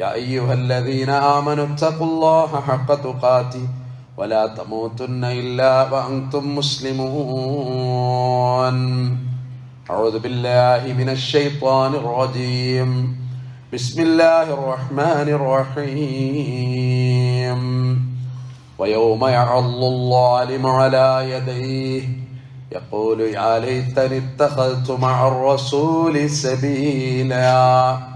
يا أيها الذين آمنوا اتقوا الله حق تقاته ولا تموتن إلا وأنتم مسلمون. أعوذ بالله من الشيطان الرجيم. بسم الله الرحمن الرحيم. ويوم يعض الظالم على يديه. يقول يا ليتني اتخذت مع الرسول سبيلا.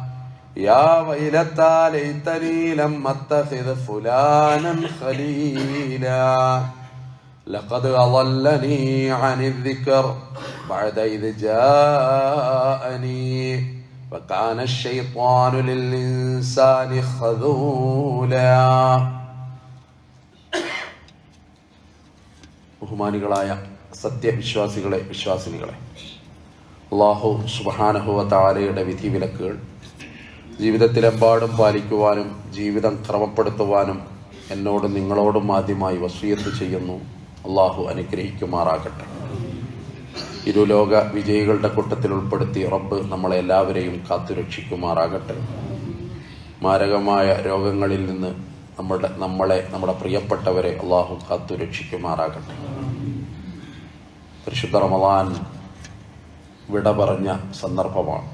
يا ويلتى ليتني لم اتخذ فلانا خليلا لقد أضلني عن الذكر بعد إذ جاءني وكان الشيطان للإنسان خذولا ബഹുമാനികളായ സത്യവിശ്വാസികളെ വിശ്വാസിനികളെ അള്ളാഹു സുബഹാനഹുവ താലയുടെ വിധിവിലക്കുകൾ ജീവിതത്തിലെമ്പാടും പാലിക്കുവാനും ജീവിതം ക്രമപ്പെടുത്തുവാനും എന്നോട് നിങ്ങളോടും ആദ്യമായി വസീയത്ത് ചെയ്യുന്നു. അള്ളാഹു അനുഗ്രഹിക്കുമാറാകട്ടെ. ഇരുലോക വിജയികളുടെ കൂട്ടത്തിൽ ഉൾപ്പെടുത്തി റബ്ബ് നമ്മളെ എല്ലാവരെയും കാത്തുരക്ഷിക്കുമാറാകട്ടെ. മാരകമായ രോഗങ്ങളിൽ നിന്ന് നമ്മുടെ നമ്മളെ നമ്മുടെ പ്രിയപ്പെട്ടവരെ അള്ളാഹു കാത്തുരക്ഷിക്കുമാറാകട്ടെ. പരിശുദ്ധ റമദാൻ വിട പറഞ്ഞ സന്ദർഭമാണ്.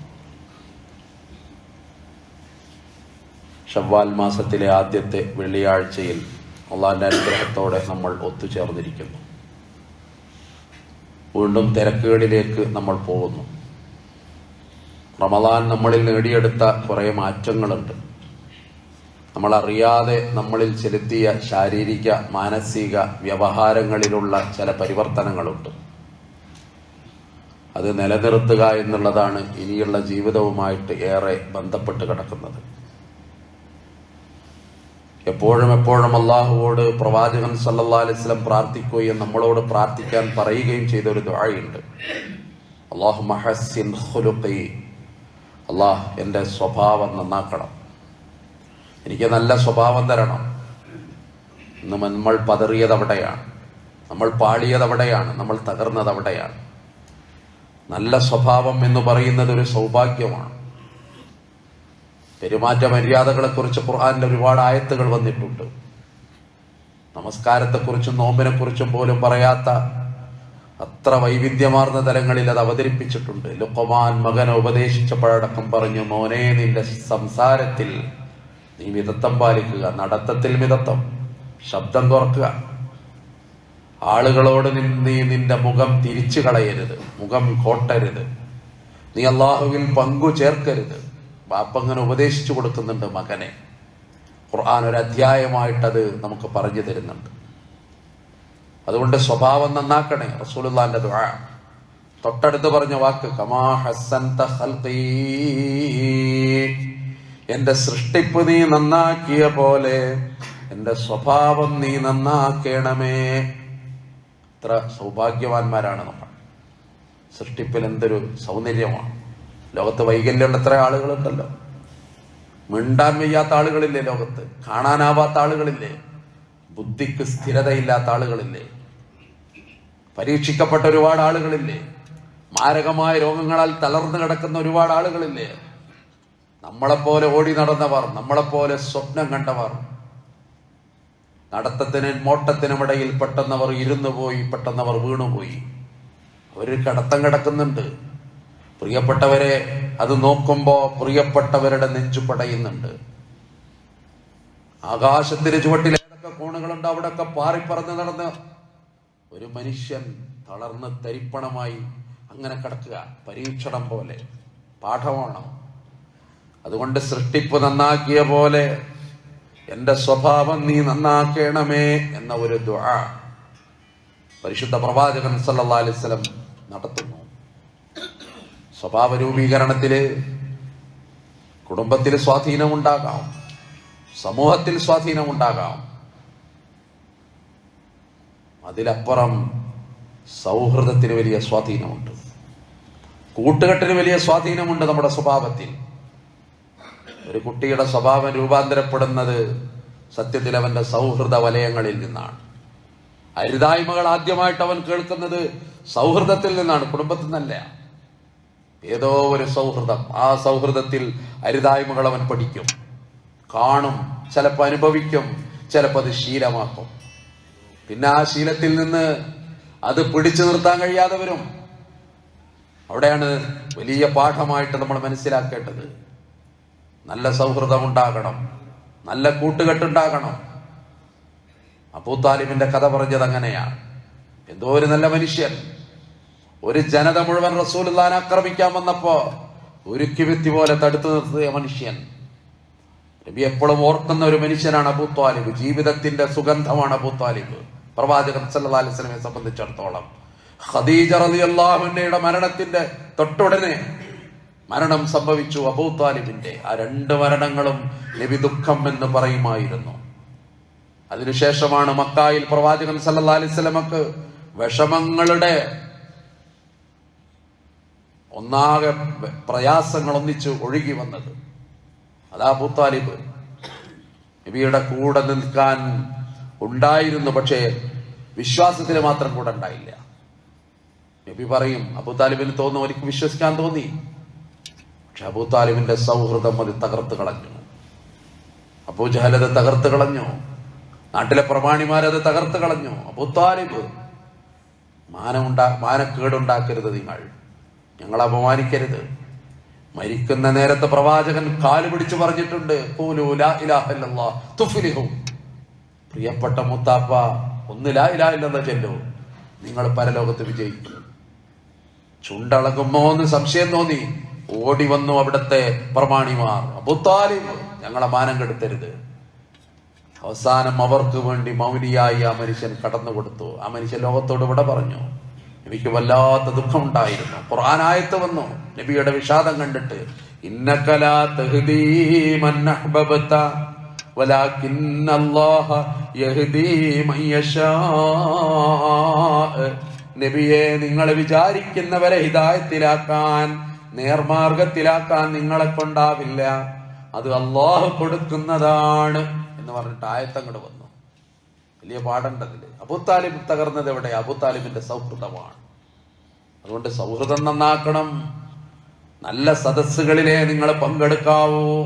ഷവ്വാൽ മാസത്തിലെ ആദ്യത്തെ വെള്ളിയാഴ്ചയിൽ അള്ളാഹിന്റെ അനുഗ്രഹത്തോടെ നമ്മൾ ഒത്തുചേർന്നിരിക്കുന്നു. വീണ്ടും തിരക്കുകളിലേക്ക് നമ്മൾ പോകുന്നു. റമദാൻ നമ്മളിൽ നേടിയെടുത്ത കുറേ മാറ്റങ്ങളുണ്ട്. നമ്മൾ അറിയാതെ നമ്മളിൽ ചെലുത്തിയ ശാരീരിക മാനസിക വ്യവഹാരങ്ങളിലുള്ള ചില പരിവർത്തനങ്ങളുണ്ട്. അത് നിലനിർത്തുക എന്നുള്ളതാണ് ഇനിയുള്ള ജീവിതവുമായിട്ട് ഏറെ ബന്ധപ്പെട്ട് കിടക്കുന്നത്. എപ്പോഴും എപ്പോഴും അള്ളാഹുവോട് പ്രവാചകൻ സല്ലാ അലിസ്ലം പ്രാർത്ഥിക്കുകയും നമ്മളോട് പ്രാർത്ഥിക്കാൻ പറയുകയും ചെയ്ത ഒരു ദ്വാഴയുണ്ട് അള്ളാഹു മഹസിൻ അള്ളാഹ് എന്റെ സ്വഭാവം നന്നാക്കണം. എനിക്ക് നല്ല സ്വഭാവം തരണം. ഇന്ന് നമ്മൾ പതറിയത് അവിടെയാണ്. നമ്മൾ പാളിയത് അവിടെയാണ്. നമ്മൾ തകർന്നത് അവിടെയാണ്. നല്ല സ്വഭാവം എന്ന് പറയുന്നത് ഒരു സൗഭാഗ്യമാണ്. പെരുമാറ്റ മര്യാദകളെ കുറിച്ച് ഖുർആാനിൽ ഒരുപാട് ആയത്തുകൾ വന്നിട്ടുണ്ട്. നമസ്കാരത്തെക്കുറിച്ചും നോമ്പിനെ കുറിച്ചും പോലും പറയാത്ത അത്ര വൈവിധ്യമാർന്ന തലങ്ങളിൽ അത് അവതരിപ്പിച്ചിട്ടുണ്ട്. ലുക്കമാൻ മകനെ ഉപദേശിച്ചപ്പോഴടക്കം പറഞ്ഞു മോനെ നിന്റെ സംസാരത്തിൽ നീ മിതത്വം പാലിക്കുക നടത്തത്തിൽ മിതത്വം ശബ്ദം തുറക്കുക. ആളുകളോട് നീ നിന്റെ മുഖം തിരിച്ചു കളയരുത് മുഖം കോട്ടരുത്. നീ അള്ളാഹുവിൽ പങ്കു ചേർക്കരുത് ബാപ്പ അങ്ങനെ ഉപദേശിച്ചു കൊടുക്കുന്നുണ്ട് മകനെ. ഖുർആൻ ഒരു അധ്യായമായിട്ടത് നമുക്ക് പറഞ്ഞു തരുന്നുണ്ട്. അതുകൊണ്ട് സ്വഭാവം നന്നാക്കണേ റസൂലുല്ലാന്റെ ദുആ. തൊട്ടടുത്ത് പറഞ്ഞ വാക്ക് കമാ ഹസൻ എന്റെ സൃഷ്ടിപ്പ് നീ നന്നാക്കിയ പോലെ എന്റെ സ്വഭാവം നീ നന്നാക്കണമേ. ഇത്ര സൗഭാഗ്യവാന്മാരാണ് നമ്മൾ. സൃഷ്ടിപ്പിൽ എന്തൊരു സൗന്ദര്യമാണ്. ലോകത്ത് വൈകല്യമുള്ള എത്ര ആളുകളുണ്ടല്ലോ? മിണ്ടാൻ വയ്യാത്ത ആളുകളില്ലേ ലോകത്ത്? കാണാനാവാത്ത ആളുകളില്ലേ? ബുദ്ധിക്ക് സ്ഥിരതയില്ലാത്ത ആളുകളില്ലേ? പരീക്ഷിക്കപ്പെട്ട ഒരുപാട് ആളുകളില്ലേ? മാരകമായ രോഗങ്ങളാൽ തളർന്നു കിടക്കുന്ന ഒരുപാട് ആളുകളില്ലേ? നമ്മളെപ്പോലെ ഓടി നടന്നവർ നമ്മളെപ്പോലെ സ്വപ്നം കണ്ടവർ നടത്തത്തിനും മോട്ടത്തിനുമിടയിൽ പെട്ടെന്നവർ ഇരുന്നു പോയി പെട്ടെന്നവർ വീണുപോയി. അവർ കടത്തം കിടക്കുന്നുണ്ട്. പ്രിയപ്പെട്ടവരെ അത് നോക്കുമ്പോ പ്രിയപ്പെട്ടവരുടെ നെഞ്ചു പടയുന്നുണ്ട്. ആകാശത്തിന് ചുവട്ടിൽ ഏതൊക്കെ കോണുകളുണ്ട് അവിടെയൊക്കെ പാറിപ്പറന്ന് നടന്ന് ഒരു മനുഷ്യൻ തളർന്ന് തരിപ്പണമായി അങ്ങനെ കിടക്കുക. പരീക്ഷണം പോലെ പാഠമാണ്? അതുകൊണ്ട് സൃഷ്ടിപ്പ് നന്നാക്കിയ പോലെ എന്റെ സ്വഭാവം നീ നന്നാക്കണമേ എന്ന ഒരു ദുആ പരിശുദ്ധ പ്രവാചകൻ സല്ലല്ലാഹു അലൈഹി വസല്ലം നടത്തുന്നു. സ്വഭാവ രൂപീകരണത്തിൽ കുടുംബത്തിൽ സ്വാധീനമുണ്ടാകാം. സമൂഹത്തിൽ സ്വാധീനമുണ്ടാകാം. അതിലപ്പുറം സൗഹൃദത്തിന് വലിയ സ്വാധീനമുണ്ട്. കൂട്ടുകെട്ടിന് വലിയ സ്വാധീനമുണ്ട് നമ്മുടെ സ്വഭാവത്തിൽ. ഒരു കുട്ടിയുടെ സ്വഭാവം രൂപാന്തരപ്പെടുന്നത് സത്യത്തിൽ അവന്റെ സൗഹൃദ വലയങ്ങളിൽ നിന്നാണ്. അരുതായ്മകൾ ആദ്യമായിട്ട് അവൻ കേൾക്കുന്നത് സൗഹൃദത്തിൽ നിന്നാണ് കുടുംബത്തിൽ നിന്നല്ല. ഏതോ ഒരു സൗഹൃദം. ആ സൗഹൃദത്തിൽ അരുതായ്മകൾ അവൻ പഠിക്കും. കാണും. ചിലപ്പോൾ അനുഭവിക്കും. ചിലപ്പോൾ അത് ശീലമാക്കും. പിന്നെ ആ ശീലത്തിൽ നിന്ന് അത് പിടിച്ചു നിർത്താൻ കഴിയാതെ വരും. അവിടെയാണ് വലിയ പാഠമായിട്ട് നമ്മൾ മനസ്സിലാക്കേണ്ടത്. നല്ല സൗഹൃദം ഉണ്ടാകണം. നല്ല കൂട്ടുകെട്ടുണ്ടാകണം. അബൂ താലിബിന്റെ കഥ പറഞ്ഞത് അങ്ങനെയാണ്. എന്തോ ഒരു നല്ല മനുഷ്യൻ. ഒരു ജനത മുഴുവൻ റസൂലുള്ളാനെ ആക്രമിക്കാൻ വന്നപ്പോ ഒരു കിവിത്തി പോലെ തടുത്തു നിർത്തിയ മനുഷ്യൻ. നബി എപ്പോഴും ഓർക്കുന്ന ഒരു മനുഷ്യനാണ് അബൂ താലിബ് ജീവിതത്തിന്റെ സുഗന്ധമാണ് അബൂ താലിബ് പ്രവാചകൻ സല്ലല്ലാഹു അലൈഹി സംബന്ധിച്ചിടത്തോളം. ഖദീജ റളിയല്ലാഹു അൻഹയുടെ മരണത്തിന്റെ തൊട്ടുടനെ മരണം സംഭവിച്ചു അബൂ താലിബിന്റെ ആ രണ്ട് മരണങ്ങളും നബി ദുഃഖം എന്ന് പറയുമായിരുന്നു. അതിനുശേഷമാണ് മക്കായിൽ പ്രവാചകൻ സല്ലാ അലിസ്ലമക്ക് വിഷമങ്ങളുടെ ഒന്നാകെ പ്രയാസങ്ങൾ ഒന്നിച്ച് ഒഴുകി വന്നത്. അതാ അബൂ നബിയുടെ കൂടെ നിൽക്കാൻ ഉണ്ടായിരുന്നു പക്ഷേ വിശ്വാസത്തിൽ മാത്രം കൂടെ ഉണ്ടായില്ല. നബി പറയും അബൂ താലിബിന് തോന്നുന്നു എനിക്ക് വിശ്വസിക്കാൻ തോന്നി. പക്ഷെ അബൂ താലിബിന്റെ സൗഹൃദം അത് തകർത്ത് കളഞ്ഞു. അബൂജഹലത് തകർത്ത് കളഞ്ഞു. നാട്ടിലെ പ്രമാണിമാരത് തകർത്ത് കളഞ്ഞു. അബൂ താലിബ് മാനമുണ്ടാ മാനക്കേടുണ്ടാക്കരുത് നിങ്ങൾ. ഞങ്ങൾ അപമാനിക്കരുത്. മരിക്കുന്ന നേരത്തെ പ്രവാചകൻ കാൽ പിടിച്ചു പറഞ്ഞിട്ടുണ്ട് ലാ ഇലാഹ തുഫ്ലിഹു." പ്രിയപ്പെട്ട മുത്താപ്പ ഒന്ന് ലാ ഇലാഹ ഇല്ലല്ലാഹ് ചെല്ലു. നിങ്ങൾ പരലോകത്ത് വിജയിക്കും. ചുണ്ടളകുമോ എന്ന് സംശയം തോന്നി. ഓടി വന്നു അവിടുത്തെ പ്രമാണിമാർ. അബുത്താലിബ് ഞങ്ങളെ മാനം കെടുത്തരുത്. അവസാനം അവർക്ക് വേണ്ടി മൗനിയായി ആ മനുഷ്യൻ കടന്നു കൊടുത്തു ആ മനുഷ്യൻ ലോകത്തോട് ഇവിടെ പറഞ്ഞു എനിക്ക് വല്ലാത്ത ദുഃഖമുണ്ടായിരുന്നു ഖുർആനായത്ത് വന്നു. നബിയുടെ വിഷാദം കണ്ടിട്ട്. നബിയെ നിങ്ങൾ വിചാരിക്കുന്നവരെ ഹിതായത്തിലാക്കാൻ നേർമാർഗത്തിലാക്കാൻ നിങ്ങളെ കൊണ്ടാവില്ല. അത് അള്ളാഹു കൊടുക്കുന്നതാണ് എന്ന് പറഞ്ഞിട്ട് ആയത്തങ്ങോട് വന്നു. വലിയ പാടേണ്ടതിൽ അബുത്താലിബ് തകർന്നത് എവിടെ? അബുത്താലിബിന്റെ സൗഹൃദമാണ്. അതുകൊണ്ട് സൗഹൃദം നന്നാക്കണം. നല്ല സദസ്സുകളിലെ നിങ്ങൾ പങ്കെടുക്കാവൂ.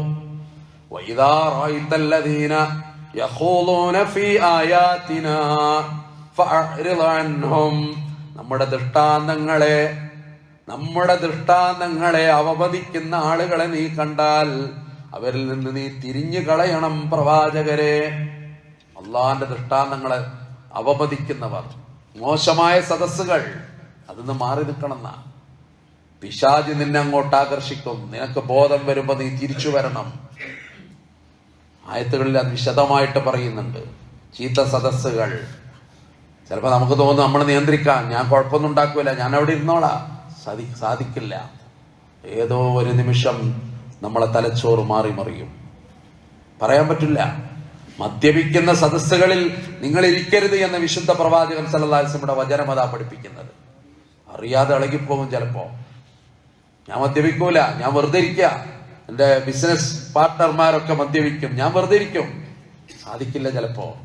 നമ്മുടെ ദൃഷ്ടാന്തങ്ങളെ നമ്മുടെ ദൃഷ്ടാന്തങ്ങളെ അവപതിക്കുന്ന ആളുകളെ നീ കണ്ടാൽ അവരിൽ നിന്ന് നീ തിരിഞ്ഞു കളയണം പ്രവാചകരെ. അള്ളാന്റെ ദൃഷ്ടാന്തങ്ങളെ അവമതിക്കുന്നവർ. മോശമായ സദസ്സുകൾ അതിന്ന് മാറി നിൽക്കണമെന്ന. പിശാജ് നിന്നെ അങ്ങോട്ട് ആകർഷിക്കും. നിനക്ക് ബോധം വരുമ്പോ നീ തിരിച്ചു വരണം. ആയത്തുകളിൽ അത് വിശദമായിട്ട് പറയുന്നുണ്ട്. ചീത്ത സദസ്സുകൾ. ചിലപ്പോൾ നമുക്ക് തോന്നും നമ്മൾ നിയന്ത്രിക്കാം. ഞാൻ കുഴപ്പമൊന്നും ഉണ്ടാക്കൂല. ഞാൻ അവിടെ ഇരുന്നോളാം. സാധി സാധിക്കില്ല. ഏതോ ഒരു നിമിഷം നമ്മളെ തലച്ചോറ് മാറി മറിയും. പറയാൻ പറ്റില്ല. മദ്യപിക്കുന്ന സദസ്സുകളിൽ നിങ്ങൾ ഇരിക്കരുത് എന്ന വിശുദ്ധ പ്രവാചകൻ സല്ലാസ്ലമിയുടെ വചനമതാ പഠിപ്പിക്കുന്നത്. അറിയാതെ ഇളകിപ്പോകും ചിലപ്പോ. ഞാൻ മദ്യപിക്കൂല ഞാൻ വെറുതെ ഇരിക്കുക എന്റെ ബിസിനസ് പാർട്ട്ണർമാരൊക്കെ മദ്യപിക്കും ഞാൻ വെറുതെ ഇരിക്കും. സാധിക്കില്ല ചിലപ്പോ.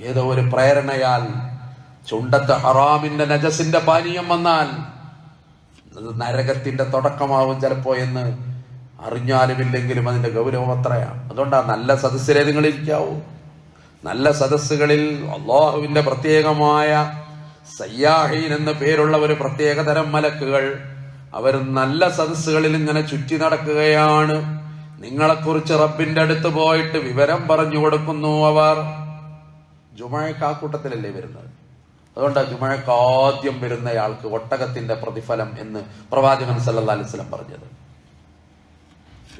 ഏതോ ഒരു പ്രേരണയാൽ ചുണ്ടത്ത് ഹറാമിന്റെ നജസിന്റെ പാനീയം വന്നാൽ നരകത്തിന്റെ തുടക്കമാവും ചിലപ്പോ എന്ന് അറിഞ്ഞാലുമില്ലെങ്കിലും അതിന്റെ ഗൗരവം അത്രയാണ്. അതുകൊണ്ടാണ് നല്ല സദസ്സിലെ നിങ്ങൾ ഇരിക്കാവൂ. നല്ല സദസ്സുകളിൽ അള്ളാഹുവിന്റെ പ്രത്യേകമായ സയ്യാഹീൻ എന്ന പേരുള്ള ഒരു പ്രത്യേകതരം മലക്കുകൾ അവർ നല്ല സദസ്സുകളിൽ ഇങ്ങനെ ചുറ്റി നടക്കുകയാണ്. നിങ്ങളെക്കുറിച്ച് റബ്ബിന്റെ അടുത്ത് പോയിട്ട് വിവരം പറഞ്ഞു കൊടുക്കുന്നു അവർ. ജുമഴക്ക് ആ കൂട്ടത്തിലല്ലേ വരുന്നത്? അതുകൊണ്ട് ജുമഴക്ക് ആദ്യം വരുന്നയാൾക്ക് ഒട്ടകത്തിന്റെ പ്രതിഫലം എന്ന് പ്രവാചകൻ സല്ലാ അലിസ്ലം പറഞ്ഞത്.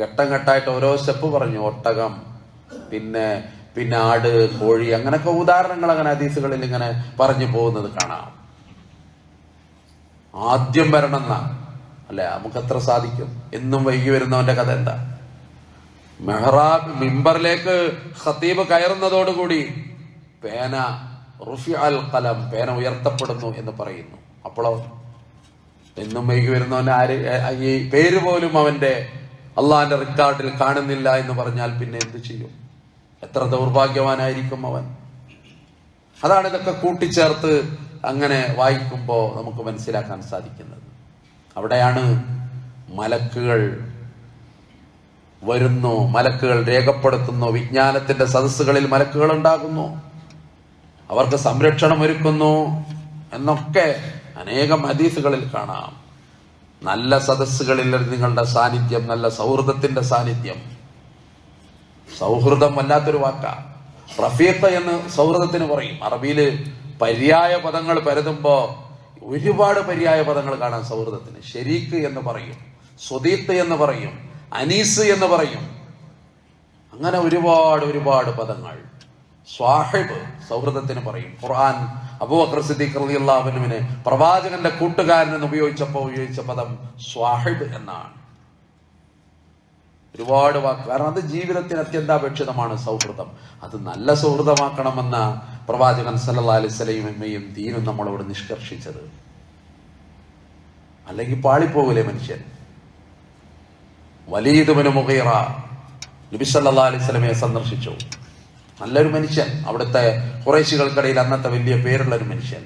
ഘട്ടം ഘട്ടമായിട്ട് ഓരോ സ്റ്റെപ്പ് പറഞ്ഞു ഒട്ടകം പിന്നെ പിന്നെ ആട് കോഴി അങ്ങനൊക്കെ ഉദാഹരണങ്ങൾ അങ്ങനെ ഹദീസുകളിൽ ഇങ്ങനെ പറഞ്ഞു പോകുന്നത് കാണാം. ആദ്യം വരണം എന്നാ. അല്ലെ നമുക്ക് എത്ര സാധിക്കും? എന്നും വൈകി വരുന്നവന്റെ കഥ എന്താ? മെഹ്റാബ് മിമ്പറിലേക്ക് ഖത്തീബ് കയറുന്നതോടുകൂടി പേന റുഫി അൽ കലം പേന ഉയർത്തപ്പെടുന്നു എന്ന് പറയുന്നു. അപ്പോഴോ എന്നും വൈകി വരുന്നവന്റെ ആര്? ഈ പേര് പോലും അവന്റെ അള്ളാന്റെ റിക്കാർഡിൽ കാണുന്നില്ല എന്ന് പറഞ്ഞാൽ പിന്നെ എന്ത് ചെയ്യും? എത്ര ദൗർഭാഗ്യവാനായിരിക്കും അവൻ? അതാണ് ഇതൊക്കെ കൂട്ടിച്ചേർത്ത് അങ്ങനെ വായിക്കുമ്പോൾ നമുക്ക് മനസ്സിലാക്കാൻ സാധിക്കുന്നത്. അവിടെയാണ് മലക്കുകൾ വരുന്നു മലക്കുകൾ രേഖപ്പെടുത്തുന്നു വിജ്ഞാനത്തിന്റെ സദസ്സുകളിൽ മലക്കുകൾ ഉണ്ടാകുന്നു അവർക്ക് സംരക്ഷണം ഒരുക്കുന്നു എന്നൊക്കെ അനേകം ഹദീസുകളിൽ കാണാം. നല്ല സദസ്സുകളിൽ നിങ്ങളുടെ സാന്നിധ്യം നല്ല സൗഹൃദത്തിന്റെ സാന്നിധ്യം. സൗഹൃദം വല്ലാത്തൊരു വാക്ക. റഫീഖ എന്ന് സൗഹൃദത്തിന് പറയും. അറബിയിൽ പര്യായ പദങ്ങൾ പരതുമ്പോ ഒരുപാട് പര്യായ പദങ്ങൾ കാണാം സൗഹൃദത്തിന്. ഷെരീക്ക് എന്ന് പറയും. സ്വദീത്ത് എന്ന് പറയും. അനീസ് എന്ന് പറയും. അങ്ങനെ ഒരുപാട് ഒരുപാട് പദങ്ങൾ. സ്വാഹിബ് സൗഹൃദത്തിന് പറയും. ഖുർആൻ അബൂബക്കർ സിദ്ദീഖ് പ്രവാചകന്റെ കൂട്ടുകാരൻ എന്ന് ഉപയോഗിച്ചപ്പോൾ ഉപയോഗിച്ച പദം സ്വാഹിബ് എന്നാണ്. ഒരുപാട് വാക്ക് കാരണം അത് ജീവിതത്തിന് അത്യന്താപേക്ഷിതമാണ് സൗഹൃദം. അത് നല്ല സൗഹൃദമാക്കണമെന്ന പ്രവാചകൻ സല്ലാ അലൈഹി എമ്മയും ദീനും നമ്മളോട് നിഷ്കർഷിച്ചത്. അല്ലെങ്കിൽ പാളിപ്പോകില്ലേ മനുഷ്യൻ? വലീദുബിന് മുഖീറ നബി സല്ലല്ലാഹു അലൈഹി സ്വലമയെ സന്ദർശിച്ചു. നല്ലൊരു മനുഷ്യൻ. അവിടുത്തെ കുറേശികൾക്കിടയിൽ അന്നത്തെ വലിയ പേരുള്ള ഒരു മനുഷ്യൻ.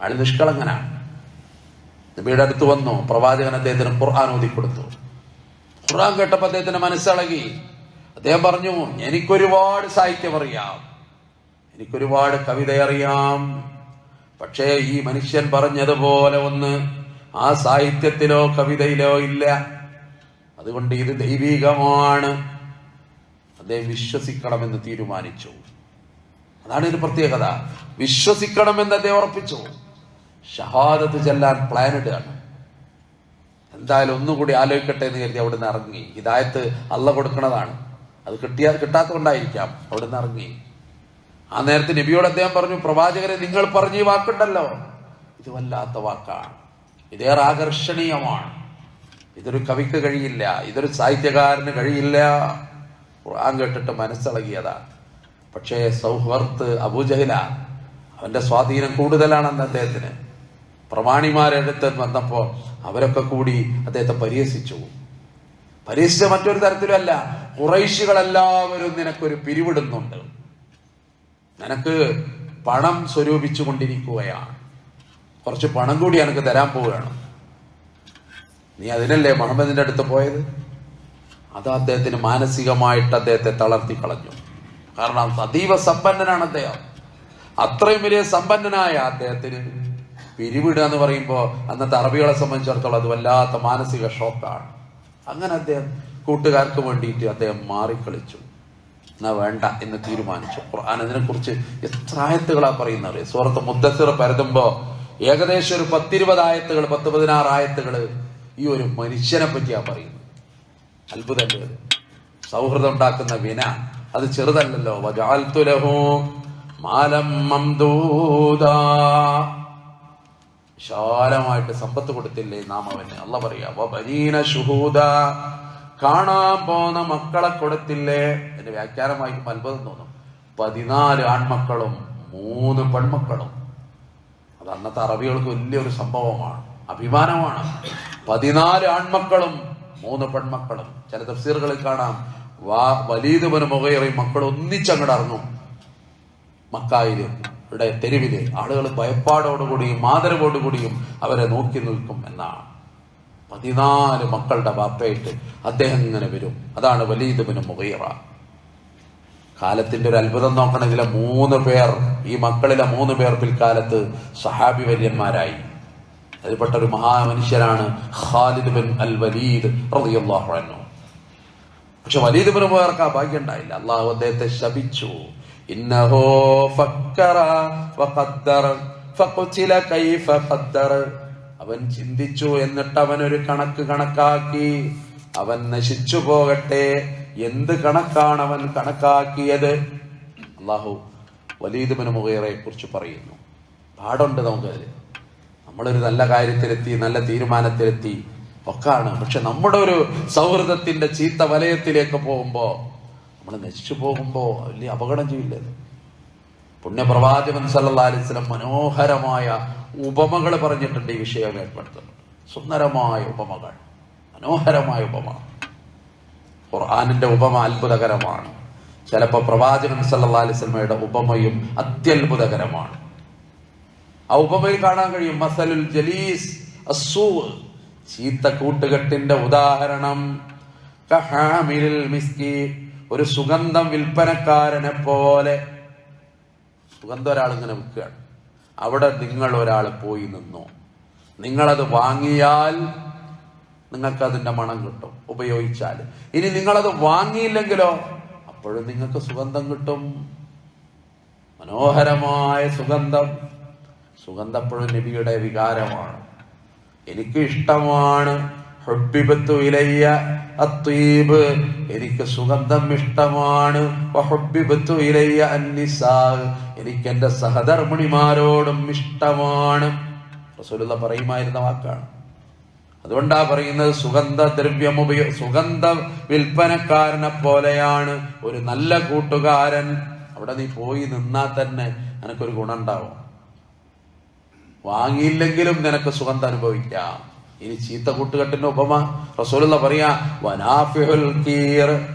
അയാൾ നിഷ്കളങ്കനാണ്. നബിയുടെ അടുത്ത് വന്നു. പ്രവാചകൻ അദ്ദേഹത്തിന് ഖുർആൻ ഓതിക്കൊടുത്തു. ഖുർആൻ കേട്ടപ്പോൾ അദ്ദേഹത്തിന് മനസ്സിളകി. അദ്ദേഹം പറഞ്ഞു എനിക്കൊരുപാട് സാഹിത്യം അറിയാം എനിക്കൊരുപാട് കവിത അറിയാം പക്ഷേ ഈ മനുഷ്യൻ പറഞ്ഞതുപോലെ ഒന്ന് ആ സാഹിത്യത്തിലോ കവിതയിലോ ഇല്ല. അതുകൊണ്ട് ഇത് ദൈവികമാണ്. വിശ്വസിക്കണമെന്ന് തീരുമാനിച്ചു. അതാണ് ഇതിന് പ്രത്യേകത. വിശ്വസിക്കണമെന്ന് അദ്ദേഹം ഉറപ്പിച്ചു. ഷഹാദത്ത് ചെല്ലാൻ പ്ലാൻ ഇടുകയാണ്. എന്തായാലും ഒന്നുകൂടി ആലോചിക്കട്ടെ എന്ന് കരുതി അവിടുന്ന് ഇറങ്ങി. ഹിദായത്ത് അല്ല കൊടുക്കുന്നതാണ് അത് കിട്ടിയാൽ കിട്ടാത്തതുകൊണ്ടായിരിക്കാം അവിടുന്ന് ഇറങ്ങി. ആ നേരത്തെ നബിയോട് അദ്ദേഹം പറഞ്ഞു പ്രവാചകരെ നിങ്ങൾ പറഞ്ഞ ഈ വാക്കുണ്ടല്ലോ. ഇത് വല്ലാത്ത വാക്കാണ്. ഇതേറെ ആകർഷണീയമാണ്. ഇതൊരു കവിക്ക് കഴിയില്ല. ഇതൊരു സാഹിത്യകാരന് കഴിയില്ല. ഖുർആൻ കേട്ടിട്ട് മനസ്സിളകിയതാണ്. പക്ഷേ സൗഹർത്ത് അബുജഹില അവന്റെ സ്വാധീനം കൂടുതലാണെന്ന് അദ്ദേഹത്തിന്. പ്രമാണിമാരെടുത്ത് വന്നപ്പോൾ അവരൊക്കെ കൂടി അദ്ദേഹത്തെ പരിഹസിച്ചു. പരിഹസിച്ച മറ്റൊരു തരത്തിലുമല്ല കുറൈശികളെല്ലാവരും നിനക്കൊരു പിരിവിടുന്നുണ്ട്. നിനക്ക് പണം സ്വരൂപിച്ചു കൊണ്ടിരിക്കുകയാണ്. കുറച്ച് പണം കൂടി എനിക്ക് തരാൻ പോവുകയാണ്. നീ അതിനല്ലേ മുഹമ്മദിന്റെ അടുത്ത് പോയത്? അത് അദ്ദേഹത്തിന് മാനസികമായിട്ട് അദ്ദേഹത്തെ തളർത്തി കളഞ്ഞു. കാരണം അതീവ സമ്പന്നനാണ് അദ്ദേഹം. അത്രയും വലിയ സമ്പന്നനായ അദ്ദേഹത്തിന് പിരിവിടുക എന്ന് പറയുമ്പോൾ അന്നത്തെ അറബികളെ സംബന്ധിച്ചിടത്തോളം അത് വല്ലാത്ത മാനസിക ഷോക്കാണ്. അങ്ങനെ അദ്ദേഹം കൂട്ടുകാർക്ക് വേണ്ടിയിട്ട് അദ്ദേഹം മാറിക്കളിച്ചു. എന്നാ വേണ്ട എന്ന് തീരുമാനിച്ചു. ഖുർആൻ അതിനെ കുറിച്ച് എത്ര ആയത്തുകളാ പറയുന്നത് സുഹൃത്ത് മുദ്ദസിർ പരതുമ്പോ ഏകദേശം ഒരു പത്തിരുപത് ആയത്തുകൾ പത്ത് പതിനാറ് ആയത്തുകൾ ഈ ഒരു മനുഷ്യനെ പറ്റിയാ പറയുന്നത്. അത്ഭുതമല്ലേ അത്? സൗഹൃദം ഉണ്ടാക്കുന്ന വിന അത് ചെറുതല്ലല്ലോ. വജാൽത്തുലഹോ ലഹു മാലം മംദൂദാ. വിശാലമായിട്ട് സമ്പത്ത് കൊടുത്തില്ലേ നാം അവന്. അല്ല പറയാ കാണാൻ പോന്ന മക്കളെ കൊടുത്തില്ലേ? എന്റെ വ്യാഖ്യാനമായിരിക്കും അത്ഭുതം തോന്നും. പതിനാല് ആൺമക്കളും മൂന്ന് പെൺമക്കളും. അത് അന്നത്തെ അറബികൾക്ക് വലിയൊരു സംഭവമാണ് അഭിമാനമാണ്. പതിനാല് ആൺമക്കളും മൂന്ന് പെൺമക്കളും. ചില തഫ്സീറുകളിൽ കാണാം. വാ വലീദുബന് മുഖേറി മക്കൾ ഒന്നിച്ചങ്ങോട്ട് ഇറങ്ങും. മക്കായിലും ഇവിടെ തെരുവിൽ. ആളുകൾ ഭയപ്പാടോടുകൂടിയും ആദരവോടുകൂടിയും അവരെ നോക്കി നിൽക്കും എന്നാണ്. പതിനാല് മക്കളുടെ ബാപ്പയായിട്ട് അദ്ദേഹം ഇങ്ങനെ വരും. അതാണ് വലീദുബിന് മുഖയറ കാലത്തിന്റെ ഒരു അത്ഭുതം നോക്കണമെങ്കിൽ മൂന്ന് പേർ ഈ മക്കളിലെ മൂന്ന് പേർ പിൽക്കാലത്ത് സഹാബി വര്യന്മാരായി അതിൽപ്പെട്ട ഒരു മഹാമനുഷ്യനാണ് ഖാലിദ് ബിൻ അൽ വലീദ് റളിയല്ലാഹു അൻഹു. പക്ഷെ വലീദ് ബിൻ മുബാറക്ക് ആ ഭാഗ്യം ഉണ്ടായില്ല. അള്ളാഹു അദ്ദേഹത്തെ ശപിച്ചു. ഇന്നഹോ ഫക്കറ വഖദ്ദറ ഫഖുതില കൈഫ ഖദ്ദർ അവൻ ചിന്തിച്ചു എന്നിട്ട് അവൻ ഒരു കണക്ക് കണക്കാക്കി. അവൻ നശിച്ചു പോകട്ടെ. എന്ത് കണക്കാണ് അവൻ കണക്കാക്കിയത്? അള്ളാഹു വലീദ് ബിൻ മുഗീറയെ കുറിച്ച് പറയുന്നു. പാടുണ്ട് നമുക്കതിൽ. നമ്മളൊരു നല്ല കാര്യത്തിലെത്തി നല്ല തീരുമാനത്തിലെത്തി ഒക്കാണ് പക്ഷെ നമ്മുടെ ഒരു സൗഹൃദത്തിന്റെ ചീത്ത വലയത്തിലേക്ക് പോകുമ്പോൾ നമ്മൾ നശിച്ചു പോകുമ്പോൾ വലിയ അപകടം ചെയ്യില്ലേ? പുണ്യപ്രവാചകൻ വസല്ലം മനോഹരമായ ഉപമകൾ പറഞ്ഞിട്ടുണ്ട് ഈ വിഷയം ഏർപ്പെടുത്തുന്നത്. സുന്ദരമായ ഉപമകൾ. മനോഹരമായ ഉപമ. ഖുർആാനിന്റെ ഉപമ അത്ഭുതകരമാണ്. ചിലപ്പോൾ പ്രവാചകൻ വസല്ലമയുടെ ഉപമയും അത്യത്ഭുതകരമാണ്. ആ ഉപമയിൽ കാണാൻ കഴിയും. മസലുൽ ജലീസ് അസ്സൂ ചീത്ത കൂട്ടുകെട്ടിന്റെ ഉദാഹരണം മിസ്കി ഒരു സുഗന്ധം വിൽപ്പനക്കാരനെ പോലെ സുഗന്ധം ഒരാൾ ഇങ്ങനെ വിൽക്കുകയാണ്. അവിടെ നിങ്ങൾ ഒരാൾ പോയി നിന്നു. നിങ്ങളത് വാങ്ങിയാൽ നിങ്ങൾക്ക് അതിന്റെ മണം കിട്ടും ഉപയോഗിച്ചാൽ. ഇനി നിങ്ങളത് വാങ്ങിയില്ലെങ്കിലോ അപ്പോഴും നിങ്ങൾക്ക് സുഗന്ധം കിട്ടും. മനോഹരമായ സുഗന്ധം. സുഗന്ധം എപ്പോഴും നബിയുടെ വികാരമാണ്. എനിക്ക് ഇഷ്ടമാണ്. ഹൊബിബത്തു ഇലയ്യ അത്വീബ് എനിക്ക് സുഗന്ധം ഇഷ്ടമാണ്. ഹൊബിബത്തു ഇലയ്യ അന്നിസാ. എനിക്ക് എന്റെ സഹധർമ്മിണിമാരോടും ഇഷ്ടമാണ്. റസൂലുള്ള പറയുമായിരുന്ന വാക്കാണ്. അതുകൊണ്ടാ പറയുന്നത് സുഗന്ധ ദ്രവ്യം ഉപയോ സുഗന്ധ വിൽപ്പനക്കാരനെ പോലെയാണ്. ഒരു നല്ല കൂട്ടുകാരൻ അവിടെ നീ പോയി നിന്നാൽ തന്നെ നിനക്കൊരു ഗുണമുണ്ടാവും. വാങ്ങിയില്ലെങ്കിലും നിനക്ക് സുഗന്ധം അനുഭവിക്കാം ഇനി ചീത്ത കൂട്ടുകെട്ടിന്റെ ഉപമ റസൂലുള്ള പറയാ വനാഫിഹുൽ കീർ.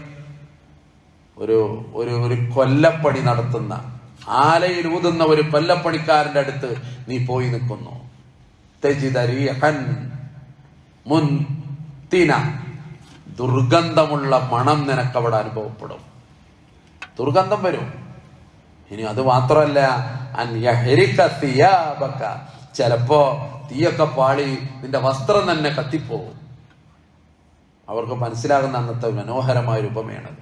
ഒരു ഒരു ഒരു കൊല്ലപ്പണി നടത്തുന്ന ആലയിൽ ഊതുന്ന ഒരു കൊല്ലപ്പണിക്കാരന്റെ അടുത്ത് നീ പോയി നിൽക്കുന്നു. മുൻതിന ദുർഗന്ധമുള്ള മണം നിനക്ക് അവിടെ അനുഭവപ്പെടും. ദുർഗന്ധം വരും. ഇനി അത് മാത്രമല്ല അൻ. ചിലപ്പോ തീയൊക്കെ പാളി നിന്റെ വസ്ത്രം തന്നെ കത്തിപ്പോവും അവർക്ക് മനസ്സിലാകുന്ന അന്നത്തെ മനോഹരമായ ഒരു ഉപമയാണത്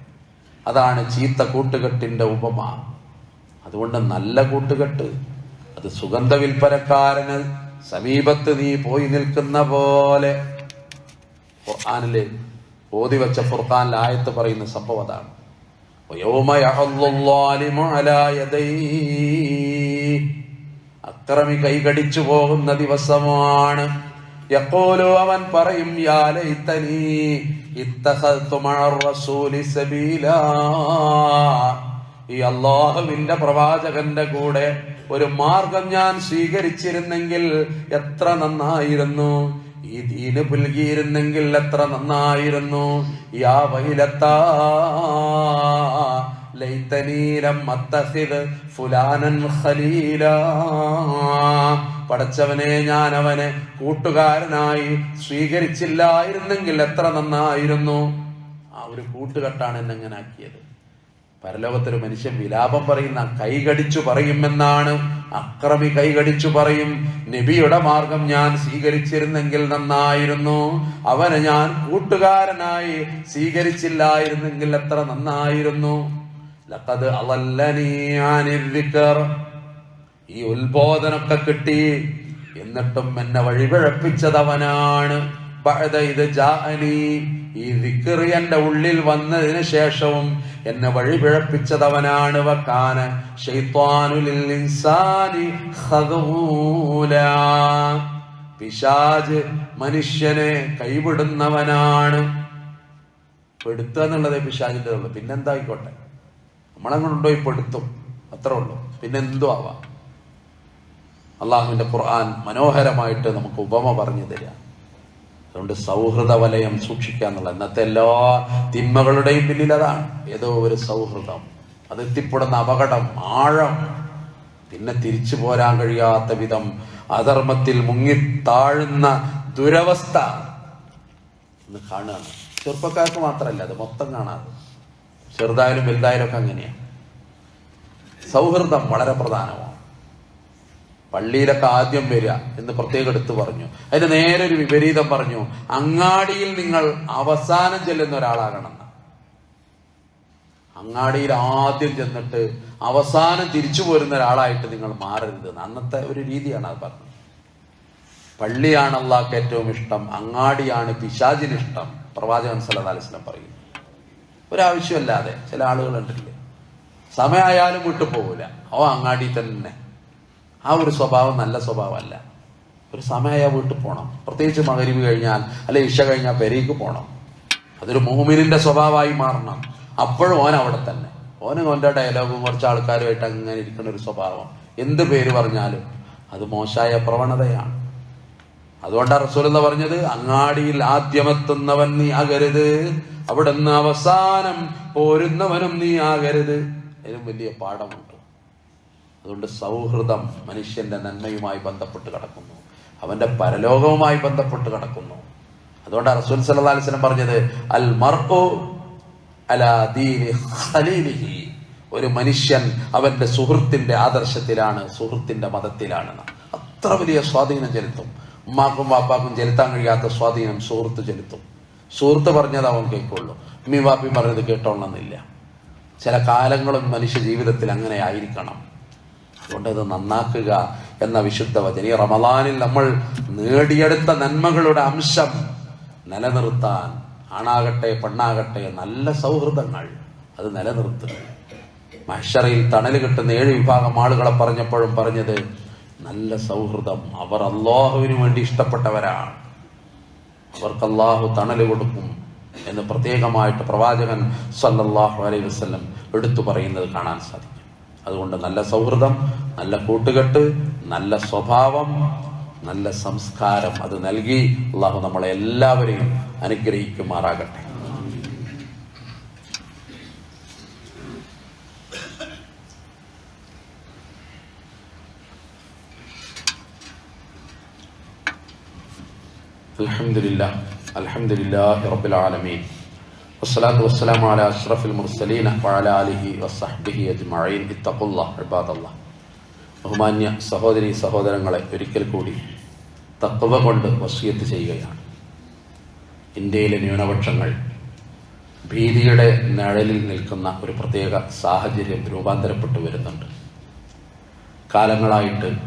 അതാണ് ചീത്ത കൂട്ടുകെട്ടിന്റെ ഉപമ അതുകൊണ്ട് നല്ല കൂട്ടുകെട്ട് അത് സുഗന്ധ വിൽപ്പനക്കാരന് സമീപത്ത് നീ പോയി നിൽക്കുന്ന പോലെ ഖുർആനില് ഓതി വെച്ച ഖുർആനിൽ ആയത്ത് പറയുന്ന സംഭവം അതാണ് ويوم يعض الظالم على يديه അക്രമി കൈകടിച്ചു പോകുന്ന ദിവസമാണ്. എപ്പോലോ അവൻ പറയും ഈ അള്ളാഹുവിന്റെ പ്രവാചകന്റെ കൂടെ ഒരു മാർഗം ഞാൻ സ്വീകരിച്ചിരുന്നെങ്കിൽ എത്ര നന്നായിരുന്നു? ഈ ദീന് പുൽകിയിരുന്നെങ്കിൽ എത്ര നന്നായിരുന്നു? യാ വൈലത്താ ലൈതനീലം അത്തഹിദ് ഫുലാനൻ ഖലീലാ. പടച്ചവനെ ഞാൻ അവനെ കൂട്ടുകാരനായി സ്വീകരിച്ചില്ലായിരുന്നെങ്കിൽ എത്ര നന്നായിരുന്നു. ആ ഒരു കൂട്ടുകെട്ടാണ് എന്നെ അങ്ങനെ ആക്കിയത്. പരലോകത്തൊരു മനുഷ്യൻ വിലാപം പറയുന്ന കൈകടിച്ചു പറയുമെന്നാണ് അക്രമി കൈകടിച്ചു പറയും നബിയുടെ മാർഗം ഞാൻ സ്വീകരിച്ചിരുന്നെങ്കിൽ നന്നായിരുന്നു അവനെ ഞാൻ കൂട്ടുകാരനായി സ്വീകരിച്ചില്ലായിരുന്നെങ്കിൽ എത്ര നന്നായിരുന്നു. ഈ ഉത്ബോധനൊക്കെ കിട്ടി. എന്നിട്ടും എന്നെ വഴിപിഴപ്പിച്ചതവനാണ്. ഇത് ഈ എന്റെ ഉള്ളിൽ വന്നതിന് ശേഷവും എന്നെ വഴിപിഴപ്പിച്ചതവനാണ്. വക്കാന പിശാജ് മനുഷ്യനെ കൈവിടുന്നവനാണ്. പെടുത്തുക എന്നുള്ളതേ പിശാജിന്റെ ഉള്ളു. പിന്നെന്തായിക്കോട്ടെ? നമ്മളങ്ങോട്ടുണ്ടോ കൊണ്ടുപോയി പെടുത്തും അത്രേ ഉള്ളൂ പിന്നെ എന്തോ ആവാം. അള്ളാഹുവിന്റെ ഖുർആൻ മനോഹരമായിട്ട് നമുക്ക് ഉപമ പറഞ്ഞു തരിക. അതുകൊണ്ട് സൗഹൃദ വലയം സൂക്ഷിക്കുക എന്നുള്ള ഇന്നത്തെ എല്ലാ തിന്മകളുടെയും പിന്നിൽ അതാണ്. ഏതോ ഒരു സൗഹൃദം. അത് എത്തിപ്പെടുന്ന അപകടം ആഴം. പിന്നെ തിരിച്ചു പോരാൻ കഴിയാത്ത വിധം അധർമ്മത്തിൽ മുങ്ങിത്താഴുന്ന ദുരവസ്ഥ. ഇന്ന് കാണുകയാണ്. ചെറുപ്പക്കാർക്ക് മാത്രമല്ല അത് മൊത്തം കാണാതെ ചെറുതായാലും വലുതായാലും ഒക്കെ അങ്ങനെയാണ് സൗഹൃദം വളരെ പ്രധാനമാണ്. പള്ളിയിലൊക്കെ ആദ്യം വരിക എന്ന് പ്രത്യേകം എടുത്തു പറഞ്ഞു. അതിന് നേരെ ഒരു വിപരീതം പറഞ്ഞു. അങ്ങാടിയിൽ നിങ്ങൾ അവസാനം ചെല്ലുന്ന ഒരാളാകണം. അങ്ങാടിയിൽ ആദ്യം ചെന്നിട്ട് അവസാനം തിരിച്ചു പോരുന്ന ഒരാളായിട്ട് നിങ്ങൾ മാറരുത്. അന്നത്തെ ഒരു രീതിയാണ് അത് പറഞ്ഞത്. പള്ളിയാണ് അള്ളാഹ്ക്ക് ഏറ്റവും ഇഷ്ടം. അങ്ങാടിയാണ് പിശാചിന് ഇഷ്ടം പ്രവാചകൻ സല്ലാസ്ലം അലൈഹി വസല്ലം പറയുന്നു. ഒരാവശ്യമല്ലാതെ ചില ആളുകൾ ഉണ്ടല്ലേ സമയമായാലും വിട്ടു പോകൂല ഓ അങ്ങാടി തന്നെ. ആ ഒരു സ്വഭാവം നല്ല സ്വഭാവമല്ല. ഒരു സമയമായ വീട്ടിൽ പോകണം പ്രത്യേകിച്ച് മകരിവ് കഴിഞ്ഞാൽ അല്ലെ ഇഷ കഴിഞ്ഞാൽ പെരേക്ക് പോകണം അതൊരു മൂമിനിന്റെ സ്വഭാവമായി മാറണം. അപ്പോഴും ഓൻ അവിടെ തന്നെ. ഓന് ഓന്റെ ഡയലോഗും കുറച്ച് ആൾക്കാരുമായിട്ട് അങ്ങനെ ഇരിക്കുന്ന ഒരു സ്വഭാവം. എന്ത് പേര് പറഞ്ഞാലും അത് മോശമായ പ്രവണതയാണ്. അതുകൊണ്ടാണ് റസൂലെന്ന് പറഞ്ഞത് അങ്ങാടിയിൽ ആദ്യമെത്തുന്നവൻ നീ ആകരുത് അവിടുന്ന് അവസാനം പോരുന്നവനും നീ ആകരുത്. അതിനും വലിയ പാഠമുണ്ട്. അതുകൊണ്ട് സൗഹൃദം മനുഷ്യന്റെ നന്മയുമായി ബന്ധപ്പെട്ട് കിടക്കുന്നു. അവന്റെ പരലോകവുമായി ബന്ധപ്പെട്ട് കിടക്കുന്നു. അതുകൊണ്ട് റസൂൽ വസല്ലം പറഞ്ഞത് അൽ മർക്കോ അലാദീലി ഒരു മനുഷ്യൻ അവന്റെ സുഹൃത്തിന്റെ ആദർശത്തിലാണ് സുഹൃത്തിന്റെ മതത്തിലാണ്. അത്ര വലിയ സ്വാധീനം ചെലുത്തും. ഉമ്മാക്കും വാപ്പാക്കും ചെലുത്താൻ കഴിയാത്ത സ്വാധീനം സുഹൃത്ത് ചെലുത്തും. സുഹൃത്ത് പറഞ്ഞത് അവൻ കേൾക്കുള്ളൂ. ഉമ്മി വാപ്പി പറഞ്ഞത് കേട്ടോളണമെന്നില്ല. ചില കാലങ്ങളും മനുഷ്യ ജീവിതത്തിൽ അങ്ങനെ ആയിരിക്കണം. അതുകൊണ്ട് അത് നന്നാക്കുക എന്ന വിശുദ്ധ വചന. ഈ റമദാനിൽ നമ്മൾ നേടിയെടുത്ത നന്മകളുടെ അംശം നിലനിർത്താൻ ആണാകട്ടെ പെണ്ണാകട്ടെ നല്ല സൗഹൃദങ്ങൾ അത് നിലനിർത്തുക. മഹ്ഷറയിൽ തണൽ കിട്ടുന്ന ഏഴ് വിഭാഗം ആളുകളെ പറഞ്ഞപ്പോഴും പറഞ്ഞത് നല്ല സൗഹൃദം അവർ അള്ളാഹുവിന് വേണ്ടി ഇഷ്ടപ്പെട്ടവരാണ്. അവർക്ക് അള്ളാഹു തണൽ കൊടുക്കും എന്ന് പ്രത്യേകമായിട്ട് പ്രവാചകൻ സല്ലല്ലാഹു അലൈഹി വസ്ലം എടുത്തു പറയുന്നത് കാണാൻ സാധിക്കും. അതുകൊണ്ട് നല്ല സൗഹൃദം നല്ല കൂട്ടുകെട്ട് നല്ല സ്വഭാവം നല്ല സംസ്കാരം അത് നൽകി അള്ളാഹു നമ്മളെ എല്ലാവരെയും അനുഗ്രഹിക്കുമാറാകട്ടെ. വസ്സലാത്തു അജ്മഈൻ. ബഹുമാന്യ സഹോദരി സഹോദരങ്ങളെ ഒരിക്കൽ കൂടി തത്വ കൊണ്ട് വസിയത്ത് ചെയ്യുകയാണ്. ഇന്ത്യയിലെ ന്യൂനപക്ഷങ്ങൾ ഭീതിയുടെ നിഴലിൽ നിൽക്കുന്ന ഒരു പ്രത്യേക സാഹചര്യം രൂപാന്തരപ്പെട്ടു വരുന്നുണ്ട്. കാലങ്ങളായിട്ട്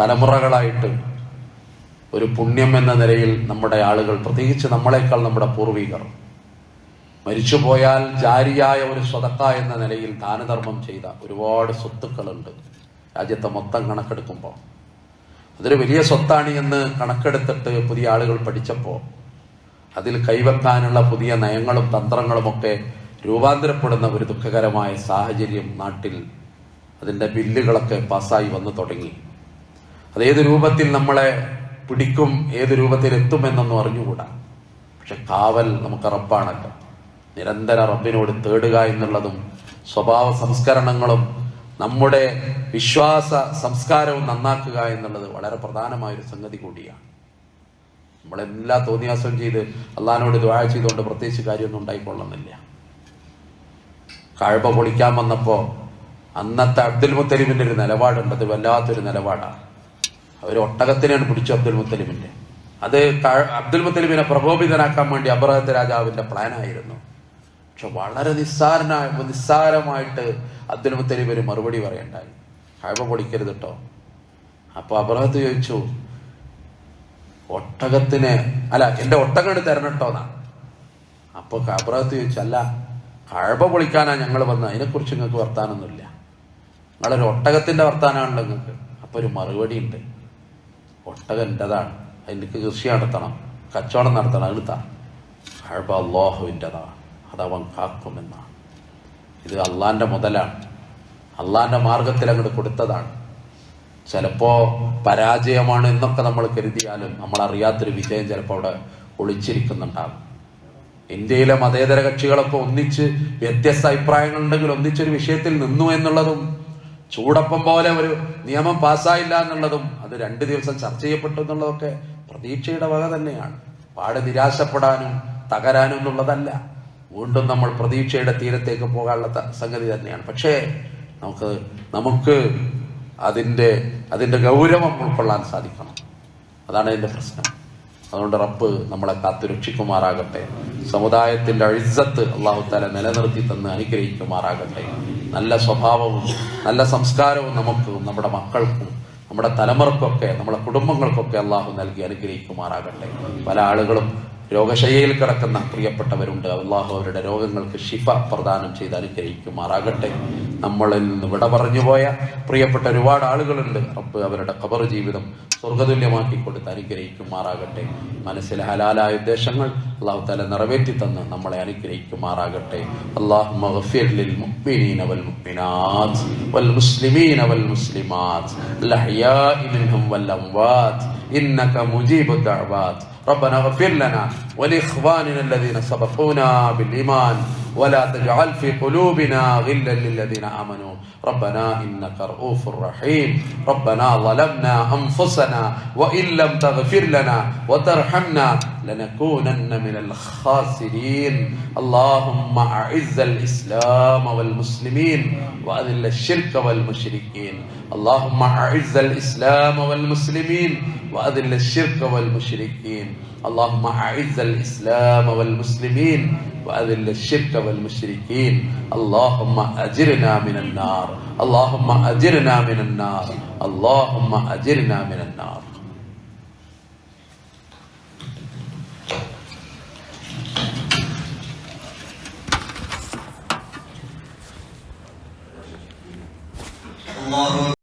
തലമുറകളായിട്ട് ഒരു പുണ്യം എന്ന നിലയിൽ നമ്മുടെ ആളുകൾ പ്രത്യേകിച്ച് നമ്മളെക്കാൾ നമ്മുടെ പൂർവികർ മരിച്ചുപോയാൽ ജാരിയായ ഒരു സ്വതക്ക എന്ന നിലയിൽ ദാനധർമ്മം ചെയ്ത ഒരുപാട് സ്വത്തുക്കളുണ്ട്. രാജ്യത്തെ മൊത്തം കണക്കെടുക്കുമ്പോൾ. അതൊരു വലിയ സ്വത്താണി എന്ന് കണക്കെടുത്തിട്ട് പുതിയ ആളുകൾ പഠിച്ചപ്പോൾ അതിൽ കൈവെക്കാനുള്ള പുതിയ നയങ്ങളും തന്ത്രങ്ങളുമൊക്കെ രൂപാന്തരപ്പെടുന്ന ഒരു ദുഃഖകരമായ സാഹചര്യം നാട്ടിൽ അതിന്റെ ബില്ലുകളൊക്കെ പാസ്സായി വന്നു തുടങ്ങി. അതേത് രൂപത്തിൽ നമ്മളെ പിടിക്കും ഏത് രൂപത്തിൽ എത്തുമെന്നൊന്നും അറിഞ്ഞുകൂടാ. പക്ഷെ കാവൽ നമുക്ക് റബ്ബാണല്ലോ. നിരന്തര റബ്ബിനോട് തേടുക എന്നുള്ളതും സ്വഭാവ സംസ്കരണങ്ങളും നമ്മുടെ വിശ്വാസ സംസ്കാരവും നന്നാക്കുക എന്നുള്ളത് വളരെ പ്രധാനമായ ഒരു സംഗതി കൂടിയാണ്. നമ്മളെല്ലാ തോന്നിയാസവും ചെയ്ത് അള്ളഹാനോട് ദ്വാഴ ചെയ്തുകൊണ്ട് പ്രത്യേകിച്ച് കാര്യമൊന്നും ഉണ്ടായിക്കൊള്ളുന്നില്ല. കഴവ പൊളിക്കാൻ വന്നപ്പോൾ അന്നത്തെ അബ്ദുൽ മുത്തലിമിന്റെ ഒരു നിലപാടുണ്ട്. അത് വല്ലാത്തൊരു നിലപാടാണ്. അവർ ഒട്ടകത്തിനെയാണ് പിടിച്ചു അബ്ദുൽ മുത്തലിമിന്റെ. അത് അബ്ദുൽ മുത്തലിമിനെ പ്രകോപിതനാക്കാൻ വേണ്ടി അബ്രഹത്ത് രാജാവിന്റെ പ്ലാനായിരുന്നു. പക്ഷെ വളരെ നിസ്സാരനായ നിസ്സാരമായിട്ട് അബ്ദുൽ മുത്തലിബ് മറുപടി പറയണ്ടായി. കഴവ പൊളിക്കരുത് കേട്ടോ അപ്പൊ അബ്രഹത്ത് ചോദിച്ചു ഒട്ടകത്തിന് അല്ല എന്റെ ഒട്ടകം തരണം കേട്ടോ എന്നാ. അപ്പൊ അബ്രഹത്ത് ചോദിച്ചു അല്ല കഴവ പൊളിക്കാനാ ഞങ്ങൾ വന്നത്. അതിനെക്കുറിച്ച് നിങ്ങൾക്ക് വർത്താനൊന്നുമില്ല. നിങ്ങളൊരു ഒട്ടകത്തിന്റെ വർത്താനാണല്ലോ നിങ്ങൾക്ക് അപ്പൊ ഒരു മറുപടി ഉണ്ട് ഒട്ടകം എന്റെതാണ് അതിന്റെ കൃഷി നടത്തണം കച്ചവടം നടത്തണം എടുത്താ. അഴബ അള്ളാഹുവിന്റെതാണ് അതവൻ കാക്കുമെന്നാണ് ഇത് അള്ളാന്റെ മുതലാണ്. അള്ളാന്റെ മാർഗത്തിൽ അങ്ങോട്ട് കൊടുത്തതാണ്. ചിലപ്പോൾ പരാജയമാണ് എന്നൊക്കെ നമ്മൾ കരുതിയാലും നമ്മൾ അറിയാത്തൊരു വിജയം ചിലപ്പോൾ അവിടെ ഒളിച്ചിരിക്കുന്നുണ്ടാകും ഇന്ത്യയിലെ മതേതര കക്ഷികളൊക്കെ ഒന്നിച്ച് വ്യത്യസ്ത അഭിപ്രായങ്ങളുണ്ടെങ്കിൽ ഒന്നിച്ചൊരു വിഷയത്തിൽ നിന്നു എന്നുള്ളതും ചൂടപ്പം പോലെ ഒരു നിയമം പാസ്സായില്ല എന്നുള്ളതും അത് രണ്ട് ദിവസം ചർച്ച ചെയ്യപ്പെട്ടു എന്നുള്ളതൊക്കെ പ്രതീക്ഷയുടെ വക തന്നെയാണ്. പാട് നിരാശപ്പെടാനും തകരാനും എന്നുള്ളതല്ല. വീണ്ടും നമ്മൾ പ്രതീക്ഷയുടെ തീരത്തേക്ക് പോകാനുള്ള സംഗതി തന്നെയാണ്. പക്ഷേ നമുക്ക് നമുക്ക് അതിന്റെ അതിന്റെ ഗൗരവം ഉൾക്കൊള്ളാൻ സാധിക്കണം. അതാണ് അതിന്റെ പ്രശ്നം. അതുകൊണ്ട് റബ്ബ് നമ്മളെ കാത്തു രക്ഷിക്കുമാറാകട്ടെ. സമുദായത്തിന്റെ അഴിസത്ത് അള്ളാഹു താല നിലനിർത്തി തന്ന് അനുഗ്രഹിക്കുമാറാകട്ടെ. നല്ല സ്വഭാവവും നല്ല സംസ്കാരവും നമുക്കും നമ്മുടെ മക്കൾക്കും നമ്മുടെ തലമുറക്കൊക്കെ നമ്മുടെ കുടുംബങ്ങൾക്കൊക്കെ അള്ളാഹു നൽകി അനുഗ്രഹിക്കുമാറാകട്ടെ. പല ആളുകളും രോഗശയ്യയിൽ കിടക്കുന്ന പ്രിയപ്പെട്ടവരുണ്ട് അള്ളാഹു അവരുടെ രോഗങ്ങൾക്ക് ശിഫ പ്രദാനം ചെയ്ത് അനുഗ്രഹിക്കുമാറാകട്ടെ നമ്മളിൽ നിന്ന് വിട പറഞ്ഞുപോയ പ്രിയപ്പെട്ട ഒരുപാട് ആളുകളുണ്ട് റബ്ബ് അവരുടെ ഖബർ ജീവിതം സ്വർഗതുല്യമാക്കി കൊടുത്ത് അനുഗ്രഹിക്കുമാറാകട്ടെ മനസ്സിലെ ഹലാലായ ഉദ്ദേശങ്ങൾ അള്ളാഹു താല നിറവേറ്റി തന്ന് നമ്മളെ അനുഗ്രഹിക്കുമാറാകട്ടെ അള്ളാഹു للمؤمنين والمؤمنات والمسلمين والمسلمات الأحياء منهم والأموات إنك مجيب الدعوات ربنا اغفر لنا ولإخواننا الذين سبقونا بالإيمان ولا تجعل في قلوبنا غلا للذين آمنوا. ربنا إنك رؤوف رحيم. ربنا ظلمنا أنفسنا وإن لم تغفر لنا وترحمنا لنكونن من الخاسرين. اللهم أعز الإسلام والمسلمين وأذل الشرك والمشركين. اللهم أعز الإسلام والمسلمين وأذل الشرك والمشركين. اللهم أعز الإسلام والمسلمين وأذل الشرك والمشركين. اللهم أجرنا من النار. اللهم أجرنا من النار. اللهم أجرنا من النار. الله